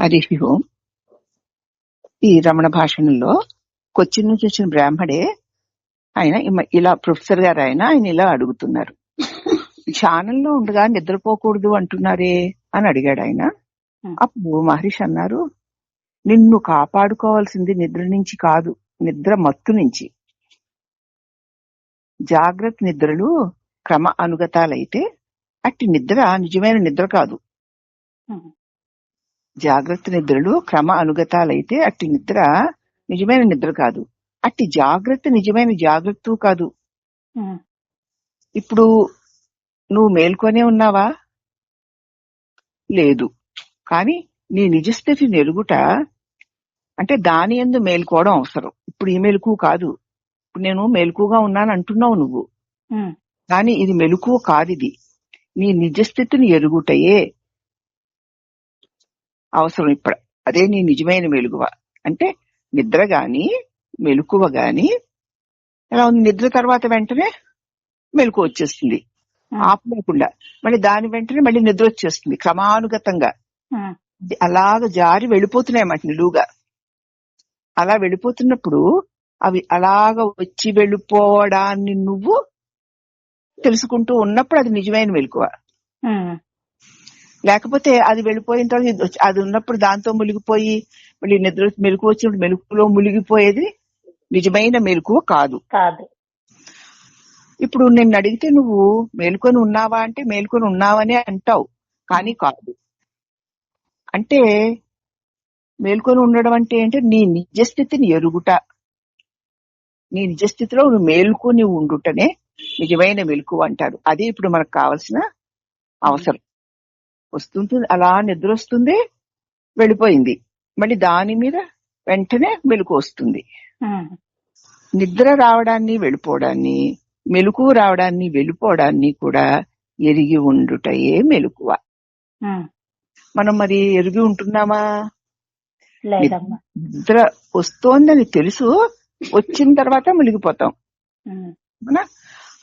హరి ఓం ఈ రమణ భాషణంలో కొచ్చిన్ నుంచి వచ్చిన బ్రాహ్మడే ఆయన ఇలా ప్రొఫెసర్ గారు ఆయన ఆయన ఇలా అడుగుతున్నారు. ఛానల్లో ఉండగా నిద్రపోకూడదు అంటున్నారే అని అడిగాడు ఆయన. అప్పుడు మహర్షి అన్నారు నిన్ను కాపాడుకోవాల్సింది నిద్ర నుంచి కాదు నిద్ర మత్తు నుంచి. జాగ్రత్త నిద్రలు క్రమ అనుగతాలైతే అట్టి నిద్ర నిజమైన నిద్ర కాదు. జాగ్రత్త నిద్రలు క్రమ అనుగతాలైతే అట్టి నిద్ర నిజమైన నిద్ర కాదు. అట్టి జాగ్రత్త నిజమైన జాగ్రత్త కాదు. ఇప్పుడు నువ్వు మేల్కొనే ఉన్నావా? లేదు. కానీ నీ నిజస్థితిని ఎరుగుట అంటే దాని ఎందు మేల్కోవడం అవసరం. ఇప్పుడు ఈ మెలకు కాదు. ఇప్పుడు నేను మెలకుగా ఉన్నాను అంటున్నావు నువ్వు. కానీ ఇది మెలకు కాదు ఇది. నీ నిజస్థితిని ఎరుగుటయే అవసరం ఇప్పుడు. అదే నీ నిజమైన మెలుగువ. అంటే నిద్ర గాని మెలకువ గాని ఎలా ఉంది? నిద్ర తర్వాత వెంటనే మెలకు వచ్చేస్తుంది. ఆపలేకుండా. మళ్ళీ దాని వెంటనే మళ్ళీ నిద్ర వచ్చేస్తుంది క్రమానుగతంగా. అలాగ జారి వెళ్ళిపోతున్నాయి అన్నమాట నిలువుగా. అలా వెళ్ళిపోతున్నప్పుడు అవి అలాగ వచ్చి వెళ్ళిపోవడాన్ని నువ్వు తెలుసుకుంటూ ఉన్నప్పుడు అది నిజమైన మెలకువ. లేకపోతే అది వెళ్ళిపోయిన తర్వాత అది ఉన్నప్పుడు దాంతో మునిగిపోయి మళ్ళీ నిద్ర మెలకు వచ్చినప్పుడు మెలకులో మునిగిపోయేది నిజమైన మెలకువ కాదు. కాదు. ఇప్పుడు నిన్ను అడిగితే నువ్వు మేల్కొని ఉన్నావా అంటే మేల్కొని ఉన్నావనే అంటావు కానీ కాదు. అంటే మేల్కొని ఉండడం అంటే ఏంటి? నీ నిజస్థితిని ఎరుగుట. నీ నిజస్థితిలో నువ్వు మేల్కొని ఉండుటనే నిజమైన మెలకు అంటారు. అది ఇప్పుడు మనకు కావాల్సిన అవసరం. వస్తుంటుంది. అలా నిద్ర వస్తుంది వెళ్ళిపోయింది. మళ్ళీ దాని మీద వెంటనే మెలకు వస్తుంది. నిద్ర రావడాన్ని వెళ్ళిపోవడాన్ని మెలకు రావడాన్ని వెళ్ళిపోవడాన్ని కూడా ఎరిగి ఉండుటయే మెలకువ. మనం మరి ఎరిగి ఉంటున్నామా? లేదమ్మా. నిద్ర వస్తోందని తెలుసు వచ్చిన తర్వాత మునిగిపోతాం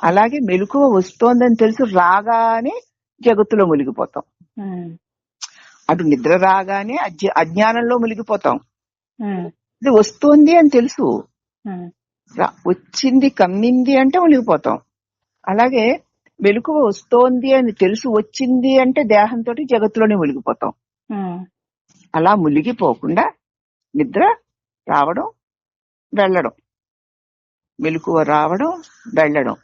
అలాగే మెలకువ వస్తోందని తెలుసు రాగానే జగత్తులో మునిగిపోతాం అటు నిద్ర రాగానే అజ్ఞ- అజ్ఞానంలో మునిగిపోతాం. ఇది వస్తోంది అని తెలుసు. వచ్చింది కమ్మింది అంటే మునిగిపోతాం. అలాగే మెలకువ వస్తోంది అని తెలుసు వచ్చింది అంటే దేహంతో జగత్తులోనే మునిగిపోతాం. అలా మునిగిపోకుండా నిద్ర రావడం వెళ్ళడం. మెలకువ రావడం వెళ్ళడం.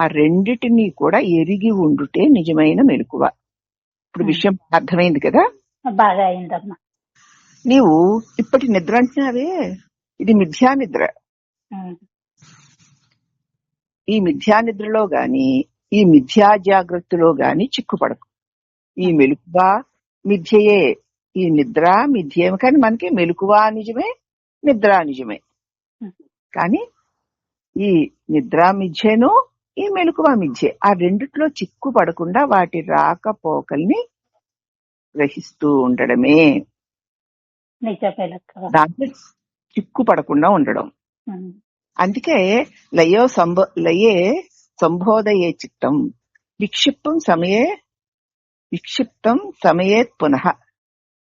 ఆ రెండిటిని కూడా ఎరిగి ఉండుటే నిజమైన మెలకువ. ఇప్పుడు. విషయం అర్థమైంది కదా? బాగా అయిందమ్మా. నీవు ఇప్పటి నిద్ర అంటున్నావే. ఇది మిథ్యా నిద్ర ఈ మిథ్యా నిద్రలో గాని ఈ మిథ్యా జాగ్రత్తలో గాని చిక్కుపడకు. ఈ మెలకువ మిథ్యయే. ఈ నిద్ర మిథ్యేమే కానీ మనకి మెలకువ నిజమే నిద్ర నిజమే. కానీ ఈ నిద్ర మిథ్యేను ఈ మెలకువ మిథ్యే ఆ రెండిట్లో చిక్కు పడకుండా వాటి రాకపోకల్ని గ్రహిస్తూ ఉండడమే. దాంట్లో చిక్కు పడకుండా ఉండడం. అందుకే లయో సంబో లయే సంబోధయే చిత్తం. విక్షిప్తం సమయే విక్షిప్తం సమయేత్ పునః.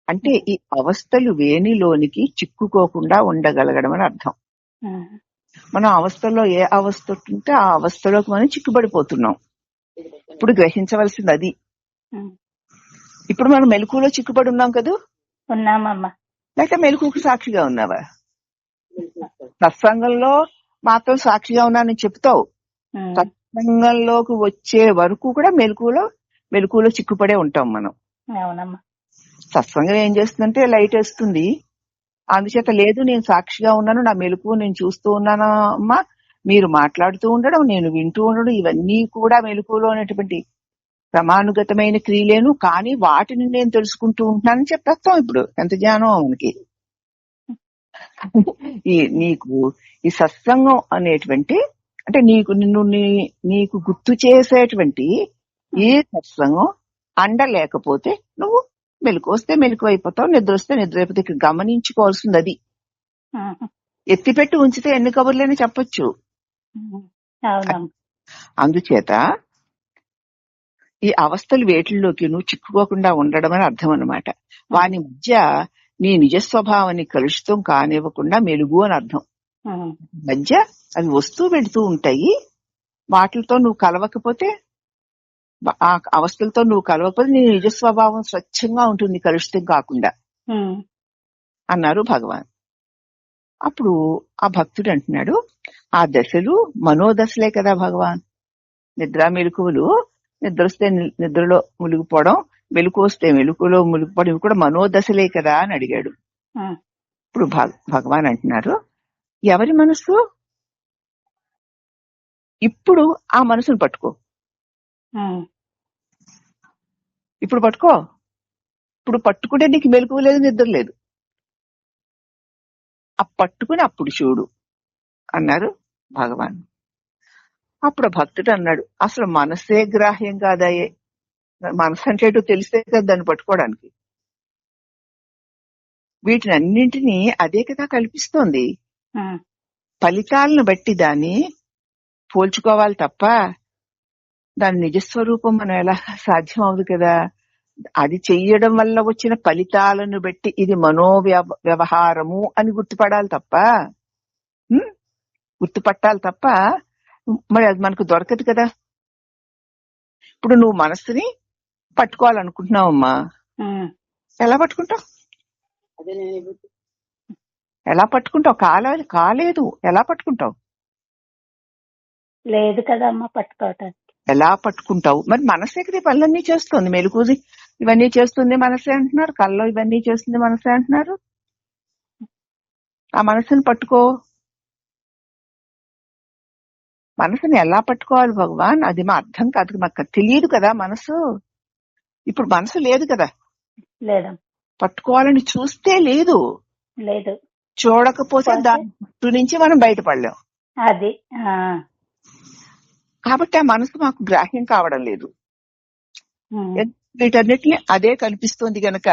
అంటే ఈ అవస్థలు వేణిలోనికి చిక్కుకోకుండా ఉండగలగడం అని అర్థం. మనం అవస్థల్లో ఏ అవస్థ ఉంటే ఆ అవస్థలోకి మనం చిక్కుబడిపోతున్నాం. ఇప్పుడు గ్రహించవలసింది అది. ఇప్పుడు మనం మెలకులో చిక్కుబడి ఉన్నాం కదా? ఉన్నామమ్మా. లేక మెలకుకు సాక్షిగా ఉన్నావా? సత్సంగంలో మాత్రం సాక్షిగా ఉన్నానని చెప్తావు. సత్సంగంలోకి వచ్చే వరకు కూడా మెలకులో మెలకులో చిక్కుపడే ఉంటాం మనం. సత్సంగం ఏం చేస్తుందంటే లైట్ వేస్తుంది. అందుచేత లేదు నేను సాక్షిగా ఉన్నాను నా మెలకు నేను చూస్తూ ఉన్నాను అమ్మా? మీరు మాట్లాడుతూ ఉండడం నేను వింటూ ఉండడం ఇవన్నీ కూడా మెలకులో ఉన్నటువంటి క్రమానుగతమైన క్రియలేను కానీ వాటిని నేను తెలుసుకుంటూ ఉంటున్నానని చెప్పేస్తాం ఇప్పుడు. ఎంత జ్ఞానం అవునికి ఈ నీకు ఈ సత్సంగం అనేటువంటి అంటే నీకు నిన్ను నీ- నీకు గుర్తు చేసేటువంటి ఏ సత్సంగం అండ లేకపోతే నువ్వు మెలకు వస్తే మెలకు అయిపోతావు నిద్ర వస్తే నిద్ర అయిపోతే ఇక్కడ గమనించుకోవాల్సింది అది ఎత్తిపెట్టి ఉంచితే ఎన్ని కబుర్లని చెప్పొచ్చు. అందుచేత ఈ అవస్థలు వేటిల్లోకి నువ్వు చిక్కుకోకుండా ఉండడం అని అర్థం అన్నమాట వాని మధ్య నీ నిజ స్వభావాన్ని కలుషితం కానివ్వకుండా మెలుగు అని అర్థం. మధ్య అవి వస్తూ వెళుతూ ఉంటాయి. వాటితో నువ్వు కలవకపోతే ఆ అవస్థలతో నువ్వు కలవకపోతే నీ నిజ స్వభావం స్వచ్ఛంగా ఉంటుంది కలుషితం కాకుండా. అన్నారు భగవాన్. అప్పుడు ఆ భక్తుడు అంటున్నాడు ఆ దశలు మనోదశలే కదా భగవాన్. నిద్ర మెలకువలు నిద్ర వస్తే నిద్రలో మునిగిపోవడం మెలకు వస్తే మెలకులో మునిగిపోవడం ఇవి కూడా మనోదశలే కదా అని అడిగాడు. ఇప్పుడు భగ- భగవాన్ అంటున్నారు ఎవరి మనసు ఇప్పుడు ఆ మనసును పట్టుకో. ఇప్పుడు పట్టుకో. ఇప్పుడు పట్టుకుంటే నీకు మెలకువ లేదు నిద్ర లేదు. ఆ పట్టుకుని అప్పుడు చూడు అన్నారు భగవాన్. అప్పుడు భక్తుడు అన్నాడు అసలు మనసే గ్రాహ్యం కాదాయే మనసు అంటే తెలిస్తే కదా దాన్ని పట్టుకోవడానికి. వీటిని అన్నింటినీ అదే కదా కల్పిస్తోంది. ఫలితాలను బట్టి దాన్ని పోల్చుకోవాలి తప్ప దాని నిజస్వరూపం మనం ఎలా సాధ్యం అవదు కదా? అది చెయ్యడం వల్ల వచ్చిన ఫలితాలను బట్టి ఇది మనో వ్యవ- వ్యవహారము అని గుర్తుపడాలి తప్ప? గుర్తుపట్టాలి తప్ప? మరి అది మనకు దొరకదు కదా? ఇప్పుడు నువ్వు మనస్సుని పట్టుకోవాలనుకుంటున్నావమ్మా. ఎలా పట్టుకుంటావు? ఎలా పట్టుకుంటావు? కాలేదు కాలేదు. ఎలా పట్టుకుంటావు? లేదు కదమ్మా పట్టుకోవటానికి. ఎలా పట్టుకుంటావు? మరి మనసే కదా పనులన్నీ చేస్తుంది మెలుకుది ఇవన్నీ చేస్తుంది మనసే అంటున్నారు. కల్లో ఇవన్నీ చేస్తుంది మనసే అంటున్నారు. ఆ మనసుని పట్టుకో. మనసుని ఎలా పట్టుకోవాలి భగవాన్? అది మా అర్థం కాదు మాకు తెలియదు కదా మనసు. ఇప్పుడు మనసు లేదు కదా. లేదమ్మా. పట్టుకోవాలని చూస్తే లేదు. లేదు. చూడకపోతే దాని నుంచి మనం బయటపడలేం. అది కాబట్టి ఆ మనసు మాకు గ్రాహ్యం కావడం లేదు. వీటన్నిటిని అదే కల్పిస్తోంది గనక